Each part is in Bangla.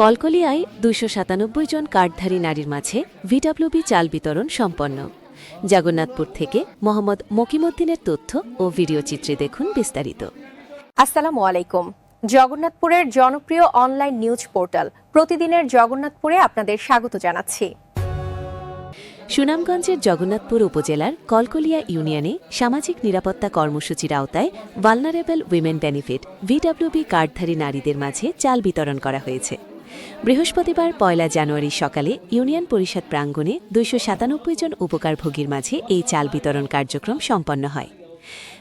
কলকলিয়ায় দুশো সাতানব্বই জন কার্ডধারী নারীর মাঝে ভিডব্লিউবি চাল বিতরণ সম্পন্ন। জগন্নাথপুর থেকে মোহাম্মদ মকিমুদ্দিনের তথ্য ও ভিডিও চিত্রে দেখুন বিস্তারিত। আসসালামু আলাইকুম। জগন্নাথপুরের জনপ্রিয় অনলাইন নিউজ পোর্টাল প্রতিদিনের জগন্নাথপুরে আপনাদের স্বাগত জানাচ্ছি। সুনামগঞ্জের জগন্নাথপুর উপজেলার কলকলিয়া ইউনিয়নে সামাজিক নিরাপত্তা কর্মসূচির আওতায় ভালনারেবল উইমেন বেনিফিট ভিডব্লিউবি কার্ডধারী নারীদের মাঝে চাল বিতরণ করা হয়েছে। বৃহস্পতিবার পয়লা জানুয়ারি সকালে ইউনিয়ন পরিষদ প্রাঙ্গণে দুইশো সাতানব্বই জন উপকারভোগীর মাঝে এই চাল বিতরণ কার্যক্রম সম্পন্ন হয়।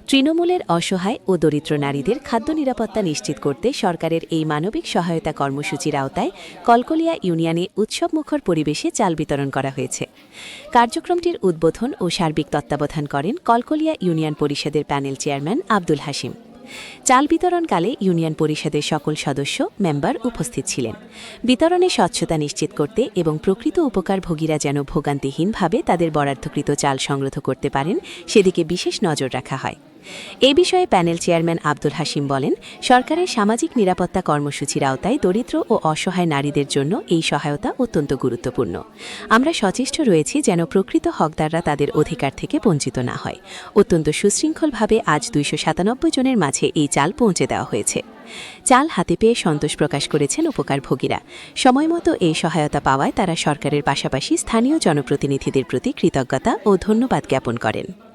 তৃণমূলের অসহায় ও দরিদ্র নারীদের খাদ্য নিরাপত্তা নিশ্চিত করতে সরকারের এই মানবিক সহায়তা কর্মসূচির আওতায় কলকলিয়া ইউনিয়নে উৎসবমুখর পরিবেশে চাল বিতরণ করা হয়েছে। কার্যক্রমটির উদ্বোধন ও সার্বিক তত্ত্বাবধান করেন কলকলিয়া ইউনিয়ন পরিষদের প্যানেল চেয়ারম্যান আব্দুল হাসিম চাল বিতরণকালে ইউনিয়ন পরিষদের সকল সদস্য, মেম্বার উপস্থিত ছিলেন। বিতরণে স্বচ্ছতা নিশ্চিত করতে এবং প্রকৃত উপকারভোগীরা যেন ভোগান্তিহীনভাবে তাদের বরাদ্ধকৃত চাল সংগ্রহ করতে পারেন, সেদিকে বিশেষ নজর রাখা হয়। এ বিষয়ে প্যানেল চেয়ারম্যান আব্দুল হাসিম বলেন, সরকারের সামাজিক নিরাপত্তা কর্মসূচির আওতায় দরিদ্র ও অসহায় নারীদের জন্য এই সহায়তা অত্যন্ত গুরুত্বপূর্ণ। আমরা সচেষ্ট রয়েছি যেন প্রকৃত হকদাররা তাদের অধিকার থেকে বঞ্চিত না হয়। অত্যন্ত সুশৃঙ্খলভাবে আজ দুইশো সাতানব্বই জনের মাঝে এই চাল পৌঁছে দেওয়া হয়েছে। চাল হাতে পেয়ে সন্তোষ প্রকাশ করেছেন উপকারভোগীরা। সময়মতো এই সহায়তা পাওয়ায় তারা সরকারের পাশাপাশি স্থানীয় জনপ্রতিনিধিদের প্রতি কৃতজ্ঞতা ও ধন্যবাদ জ্ঞাপন করেন।